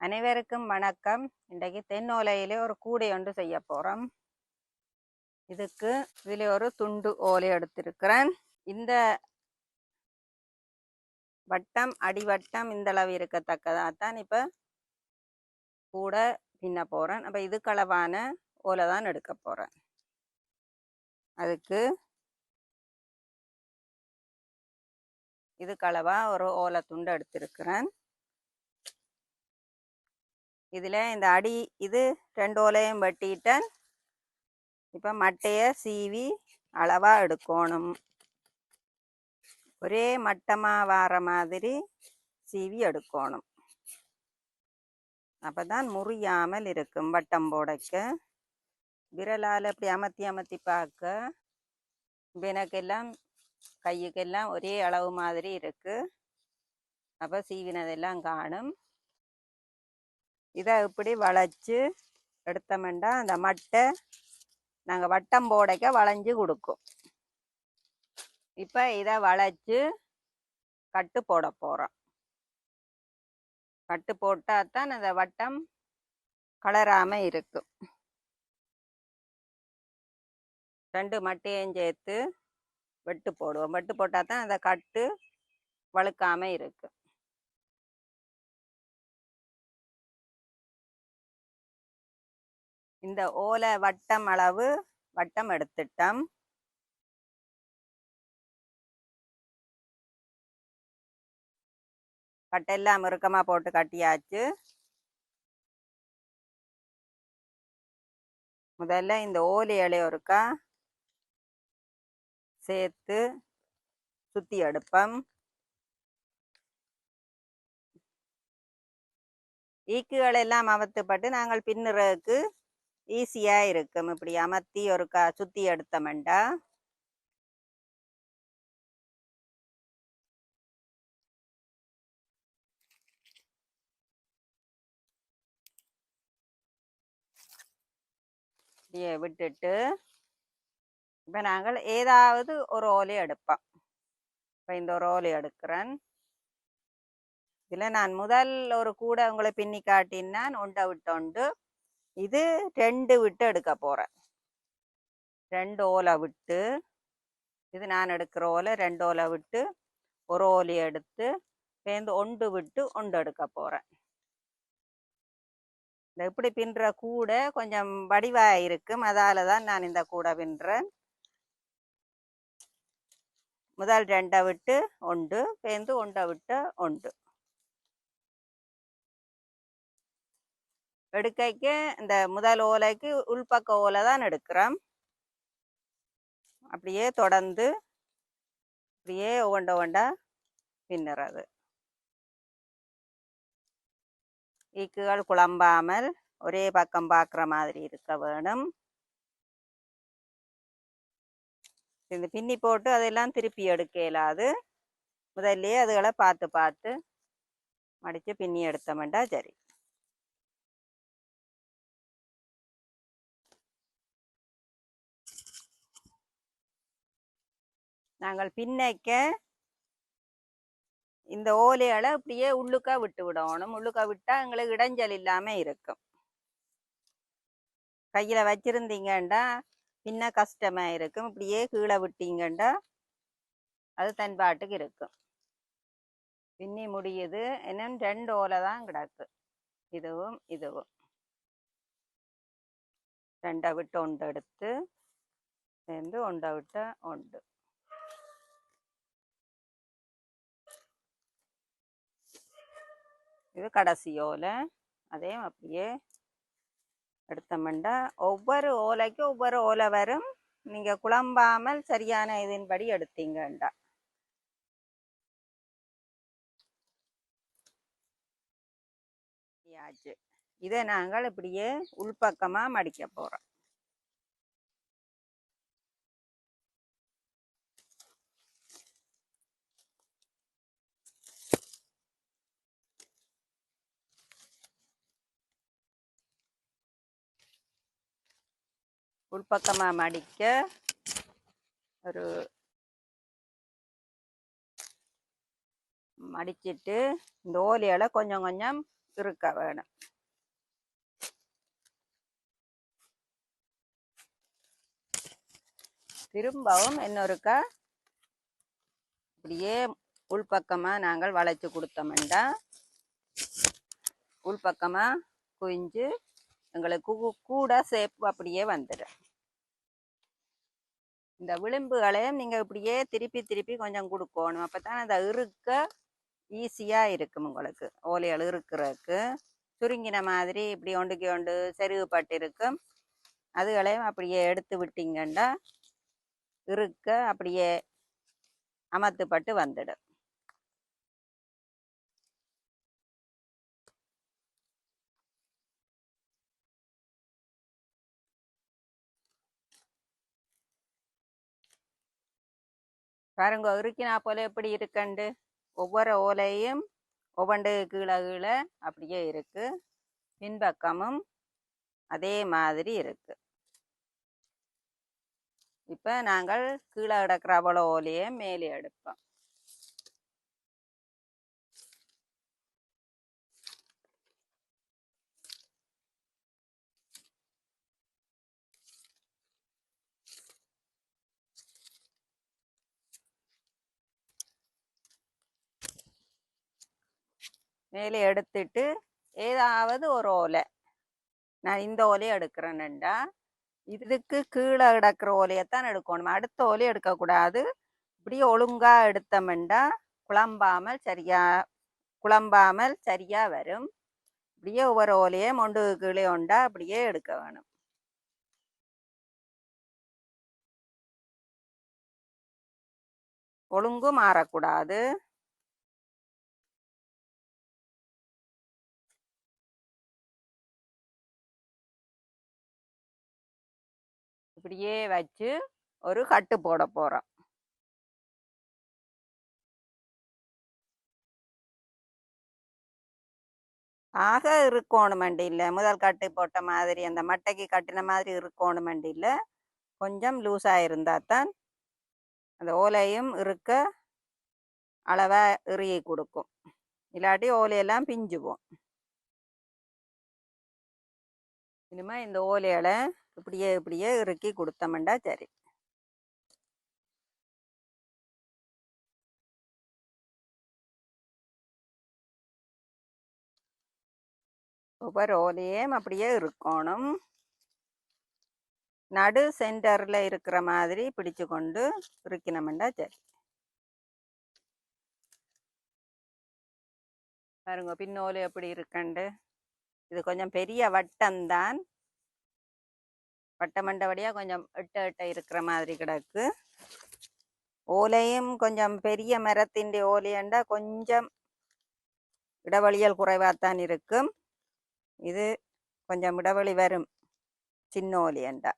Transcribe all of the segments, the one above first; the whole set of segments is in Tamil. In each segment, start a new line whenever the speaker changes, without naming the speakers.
அனைவருக்கும் வணக்கம். இன்றைக்கு தென்னோலையிலே ஒரு கூடை ஒன்று செய்ய போகிறோம் இதுக்கு இதில் ஒரு துண்டு ஓலை எடுத்திருக்கிறேன். இந்த வட்டம் அடிவட்டம் இந்த அளவு இருக்கத்தக்கதாத்தான் இப்போ கூட பின்ன போகிறேன் அப்போ இதுக்களவான ஓலை தான் எடுக்க போகிறேன் அதுக்கு இதுக்கு ஒரு ஓலை துண்டு எடுத்திருக்கிறேன். இதில் இந்த அடி இது ரெண்டு ஓலையும் வெட்டிட்டேன் இப்ப மட்டையை சீவி அளவாக எடுக்கணும். ஒரே மட்டமாக வார மாதிரி சீவி எடுக்கணும். அப்போ தான் முறியாமல் இருக்கும் வட்டம் போடைக்க. விரலால் அப்படி அமர்த்தி அமர்த்தி பார்க்க வினக்கெல்லாம் கையுக்கெல்லாம் ஒரே அளவு மாதிரி இருக்குது அப்போ சீவினதெல்லாம் காணும். இதை இப்படி வளைச்சு எடுத்தோம்னா அந்த மட்டை நாங்கள் வட்டம் போடைக்க வளைஞ்சு கொடுக்கும். இப்போ இதை வளைச்சு கட்டு போட போகிறோம் கட்டு போட்டால் தான் அந்த வட்டம் கலராம இருக்கும் ரெண்டு மட்டையும் சேர்த்து வெட்டு போடுவோம். வெட்டு போட்டால் தான் அந்த கட்டு வழுக்காமல் இருக்கும் இந்த ஓலை வட்டம் அளவு வட்டம் எடுத்துட்டோம். கட்டெல்லாம் இறுக்கமா போட்டு கட்டியாச்சு. முதல்ல இந்த ஓலை இலைய ஒருக்கா சேர்த்து சுத்தி எடுப்போம். ஈக்குகள் எல்லாம் அமர்த்தப்பட்டு நாங்கள் பின்னுறதுக்கு ஈஸியா இருக்கும். இப்படி அமர்த்தி க சுத்தி எடுத்தமெண்டா அப்படியே விட்டுட்டு இப்ப நாங்கள் ஏதாவது ஒரு ஓலை எடுப்போம். இப்ப இந்த ஒரு ஓலை எடுக்கிறேன். இதுல நான் முதல் ஒரு கூட உங்களை பின்னி காட்டினான் உண்டை விட்டோண்டு இது ரெண்டு விட்டு எடுக்க போகிறேன் ரெண்டு ஓலை விட்டு இது நான் எடுக்கிற ஓலை ரெண்டு ஓலை விட்டு ஒரு ஓலி எடுத்து சேர்ந்து ஒண்டு விட்டு ஒண்டு எடுக்க போகிறேன் இந்த இப்படி பின்னுற கூடை கொஞ்சம் வடிவாக இருக்கும். அதால தான் நான் இந்த கூடை பின்னுறேன் முதல் ரெண்டை விட்டு ஒன்று சேர்ந்து ஒண்டை விட்டு ஒன்று எடுக்கைக்கு இந்த முதல் ஓலைக்கு உள்பக்க ஓலை தான் எடுக்கிறோம். அப்படியே தொடர்ந்து அப்படியே ஒவ்வொண்ட ஒவ்வொண்டா பின்னுறது. ஈக்குகள் குழம்பாமல் ஒரே பக்கம் பார்க்குற மாதிரி இருக்க வேணும். இந்த பின்னி போட்டு அதெல்லாம் திருப்பி எடுக்க இயலாது. முதல்லயே அதுகளை பார்த்து பார்த்து மடித்து பின்னி எடுத்தோம்டா சரி. நாங்கள் பின்னைக்க இந்த ஓலைகளை அப்படியே உள்ளுக்கா விட்டு விடணும். உள்ளுக்கா விட்டா எங்களுக்கு இடைஞ்சல் இல்லாம இருக்கும். கையில வச்சிருந்தீங்கன்னா பின்ன கஷ்டமா இருக்கும். இப்படியே கீழே விட்டீங்கண்டா அது தன் பாட்டுக்கு இருக்கும். பின்னி முடியுது. இன்னும் ரெண்டு ஓலை தான் கிடக்கு. இதுவும் இதுவும். ரெண்டை விட்டு ஒன்று எடுத்து சேர்ந்து ஒன்றை விட்டு ஒன்று. இது கடைசி ஓலை. அதையும் அப்படியே எடுத்தோம்னா ஒவ்வொரு ஓலைக்கும் ஒவ்வொரு ஓலை வரும். நீங்க குழம்பாமல் சரியான இதன்படி எடுத்தீங்கண்டா. ஆச்சு. இதை நாங்கள் இப்படியே உள்பக்கமா மடிக்க போறோம். உள்பக்கமாக மடிக்க ஒரு மடிச்சிட்டு இந்த ஓலையில கொஞ்சம் கொஞ்சம் இருக்க வேணும். திரும்பவும் இன்னொருக்கா இப்படியே உள்பக்கமாக நாங்கள் வளைச்சு கொடுத்தோம்டா. உள்பக்கமாக குவிஞ்சு எங்களுக்கு கூ- கூட சேப்பு அப்படியே வந்துடும் இந்த விளிம்புகளையும் நீங்கள் இப்படியே திருப்பி திருப்பி கொஞ்சம் கொடுக்கணும். அப்பதான் அந்த இறுக்க ஈஸியாக இருக்கும் உங்களுக்கு. ஓலைகள் இருக்கிறதுக்கு. சுருங்கின மாதிரி இப்படி ஒன்றுக்கு ஒன்று செருகுப்பட்டு இருக்கும். அதுகளையும் அப்படியே எடுத்து விட்டீங்கன்னா இருக்க அப்படியே அமர்த்துப்பட்டு வந்துடும். பாருங்க உருக்கினா போல எப்படி இருக்கண்டு? ஒவ்வொரு ஓலையும் ஒவ்வொன்று கீழே கீழே அப்படியே இருக்கு. பின்பக்கமும் அதே மாதிரி இருக்கு. இப்போ நாங்கள் கீழே கிடக்கிற அவ்வளோ ஓலையை மேலே எடுப்போம். மேலே எடுத்துட்டு ஏதாவது ஒரு ஓலை. நான் இந்த ஓலையை எடுக்கிறேன்டா இதுக்கு கீழே கிடக்கிற ஓலையைத்தான் எடுக்கணும். அடுத்த ஓலையை எடுக்கக்கூடாது. இப்படி ஒழுங்காக எடுத்தோம்டா குழம்பாமல் சரியா குழம்பாமல் சரியா வரும். இப்படியே ஒவ்வொரு ஓலையே மொண்டு கீழே உண்டா அப்படியே எடுக்க வேணும். ஒழுங்கு மாறக்கூடாது. இப்படியே வச்சு ஒரு கட்டு போட போகிறோம் ஆக இருக்கணுமெண்டு இல்லை முதல் கட்டு போட்ட மாதிரி அந்த மட்டைக்கு கட்டின மாதிரி இருக்கணுமெண்டு இல்லை கொஞ்சம் லூஸாக இருந்தால் தான் அந்த ஓலையும் இருக்க அளவை இறுகி கொடுக்கும். இல்லாட்டி ஓலையெல்லாம் பிஞ்சுவோம் இனிமே இந்த ஓலையில இப்படியே இப்படியே இறுக்கி கொடுத்தோம்டா சரி. ஒவ்வொரு ஓலையும் அப்படியே இருக்கணும் நடு சென்டர்ல இருக்கிற மாதிரி பிடிச்சு கொண்டு இருக்கணும்டா சரி. பாருங்க பின்னோலு எப்படி இருக்கண்டு? இது கொஞ்சம் பெரிய வட்டம்தான். வட்ட வட்டமண்டபடியா கொஞ்சம் எட்ட எட்ட இருக்கிற மாதிரி கிடக்கு. ஓலையும் கொஞ்சம் பெரிய மரத்தின் ஓலையண்டா கொஞ்சம் இடைவெளியல் குறைவாகத்தான் இருக்கும். இது கொஞ்சம் இடைவெளி வரும் சின்ன ஓலையண்டா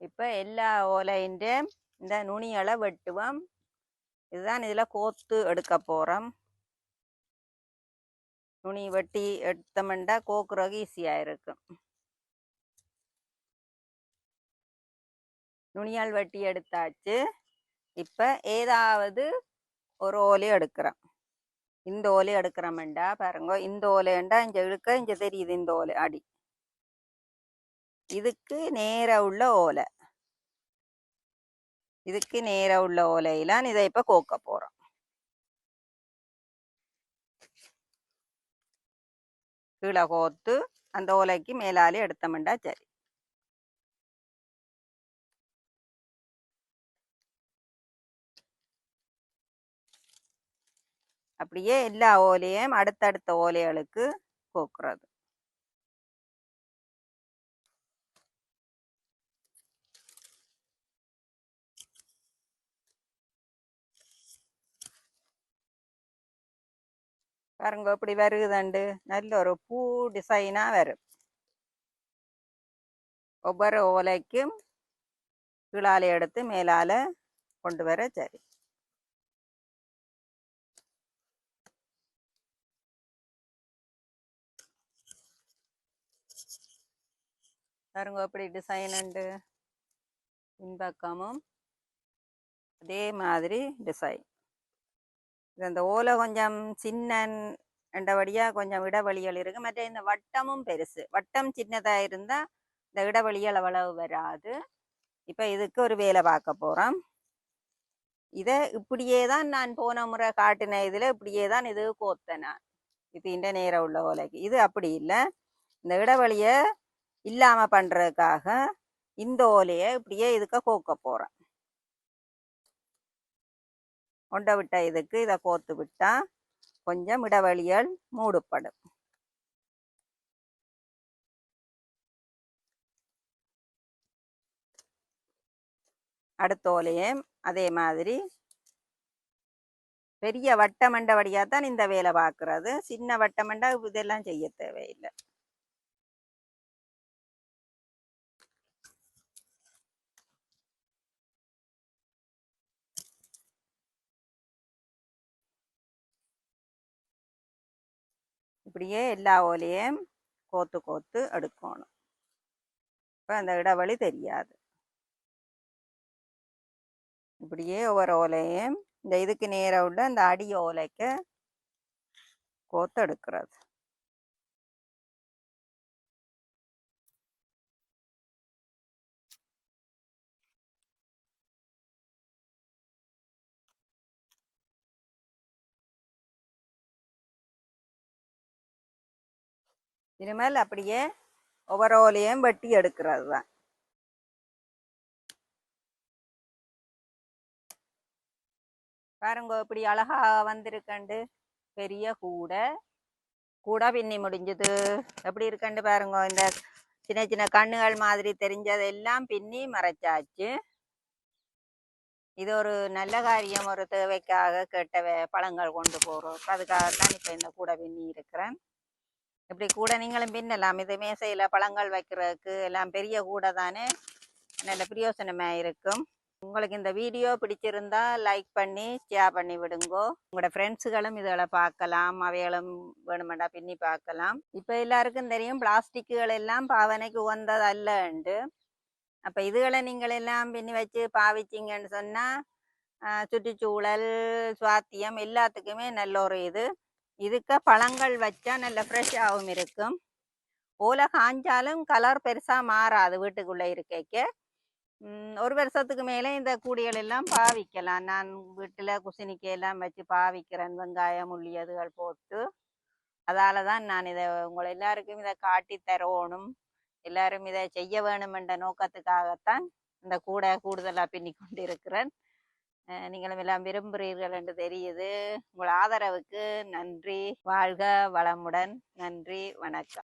இப்போ எல்லா ஓலையின் இந்த நுனியளை வெட்டுவோம். இதுதான் இதில் கோத்து எடுக்க போகிறோம். நுனி வெட்டி எடுத்தோம்னா கோக்குறதுக்கு ஈஸியா இருக்கும் நுனியால் வெட்டி எடுத்தாச்சு. இப்ப ஏதாவது ஒரு ஓலை எடுக்கிறோம் இந்த ஓலை எடுக்கிறோம்டா பாருங்க இந்த ஓலைண்டா இங்கே இழுக்க இங்கே தெரியுது இந்த ஓலை அடி. இதுக்கு நேர உள்ள ஓலை. இதுக்கு நேர உள்ள ஓலையில இதை இப்ப கோக்க போறோம். கீழே கோத்து அந்த ஓலைக்கு மேலாலே எடுத்தோம்டா சரி. அப்படியே எல்லா ஓலையும் அடுத்தடுத்த ஓலைகளுக்கு கோக்குறது. பாருங்க இப்படி வருகுதண்டு நல்ல ஒரு பூ டிசைனா வரும். ஒவ்வொரு ஓலைக்கும் கீழால எடுத்து மேலால கொண்டு வர சரி. பாருங்க எப்படி டிசைன் உண்டு பின்பக்கமும் அதே மாதிரி டிசைன் இது ஓலை கொஞ்சம் சின்னன் என்றபடியாக கொஞ்சம் இடைவெளிகள் இருக்கு. மற்ற இந்த வட்டமும் பெருசு. வட்டம் சின்னதாக இருந்தால் இந்த இடைவெளிகள் அவ்வளவு வராது. இப்போ இதுக்கு ஒரு வேலை பார்க்க போகிறோம் இதை இப்படியே தான் நான் போன முறை காட்டின இதில் இப்படியே தான் இது கோத்தனேன் இது இந்த நேரம் உள்ள ஓலைக்கு. இது அப்படி இல்லை. இந்த இடைவெளியை இல்லாமல் பண்ணுறதுக்காக இந்த ஓலையை இப்படியே இதுக்கு கோக்க போகிறேன் கொண்ட விட்ட இதுக்கு இதை கோத்து விட்டா கொஞ்சம் இடைவெளிகள் மூடப்படும். அடுத்த ஓலையும் அதே மாதிரி பெரிய வட்டமண்டபடியாக தான் இந்த வேலை பார்க்கறது. சின்ன வட்டமண்டா இதெல்லாம் செய்ய தேவையில்லை. இப்படியே எல்லா ஓலையும் கோத்து கோத்து எடுக்கணும் இப்போ அந்த இடைவெளி தெரியாது. இப்படியே ஒவ்வொரு ஓலையும் இந்த இதுக்கு நேராக உள்ள இந்த அடி ஓலைக்கு கோத்து எடுக்கிறது இனிமேல் அப்படியே ஒவ்வொரு ஓலையும் வெட்டி எடுக்கிறது தான் பாருங்க இப்படி அழகா வந்திருக்கண்டு. பெரிய கூடை. கூடை பின்னி முடிஞ்சது. எப்படி இருக்கண்டு பாருங்க இந்த சின்ன சின்ன கண்ணுகள் மாதிரி தெரிஞ்சதெல்லாம் பின்னி மறைச்சாச்சு. இது ஒரு நல்ல காரியம் ஒரு தேவைக்காக கெட்ட வே- பழங்கள் கொண்டு போறோம். அதுக்காகத்தான் இப்போ இந்த கூடை பின்னி இருக்கிறேன். இப்படி கூட நீங்களும் பின்னலாம். இது மேசையில் பழங்கள் வைக்கிறதுக்கு எல்லாம் பெரிய கூடை தானே? நல்ல பிரயோசனமா இருக்கும். உங்களுக்கு இந்த வீடியோ பிடிச்சிருந்தா லைக் பண்ணி ஷேர் பண்ணி விடுங்கோ. உங்களோட ஃப்ரெண்ட்ஸுகளும் இதுகளை பார்க்கலாம். அவைகளும் வேணுமெண்டா பின்னி பார்க்கலாம். இப்போ எல்லாருக்கும் தெரியும் பிளாஸ்டிக்குகள் எல்லாம் பாவனைக்கு உகந்தது அல்லண்டு அப்போ இதுகளை நீங்கள் எல்லாம் பின்னி வச்சு பாவிச்சிங்கன்னு சொன்னால் சுற்றுச்சூழல் சுவாத்தியம் எல்லாத்துக்குமே நல்ல ஒரு இது. இதுக்கு பழங்கள் வச்சா நல்ல ஃப்ரெஷ்ஷாகவும் இருக்கும். ஓலை காஞ்சாலும் கலர் பெருசாக மாறாது வீட்டுக்குள்ளே இருக்கைக்கு. ஒரு வருஷத்துக்கு மேலே இந்த கூடிகள் எல்லாம் பாவிக்கலாம். நான் வீட்டில் குசினிக்கு எல்லாம் வச்சு பாவிக்கிறேன். வெங்காயம் முள்ளி அதுகள் போட்டு. அதால தான் நான் இதை உங்களை எல்லாருக்கும் இதை காட்டி தரணும். எல்லாரும் இதை செய்ய வேணும் என்ற நோக்கத்துக்காகத்தான் இந்த கூடை கூடுதலாக பின்னி கொண்டு இருக்கிறேன் நீங்களும் எல்லாம் விரும்புகிறீர்கள் என்று தெரியுது. உங்கள் ஆதரவுக்கு நன்றி. வாழ்க வளமுடன். நன்றி. வணக்கம்.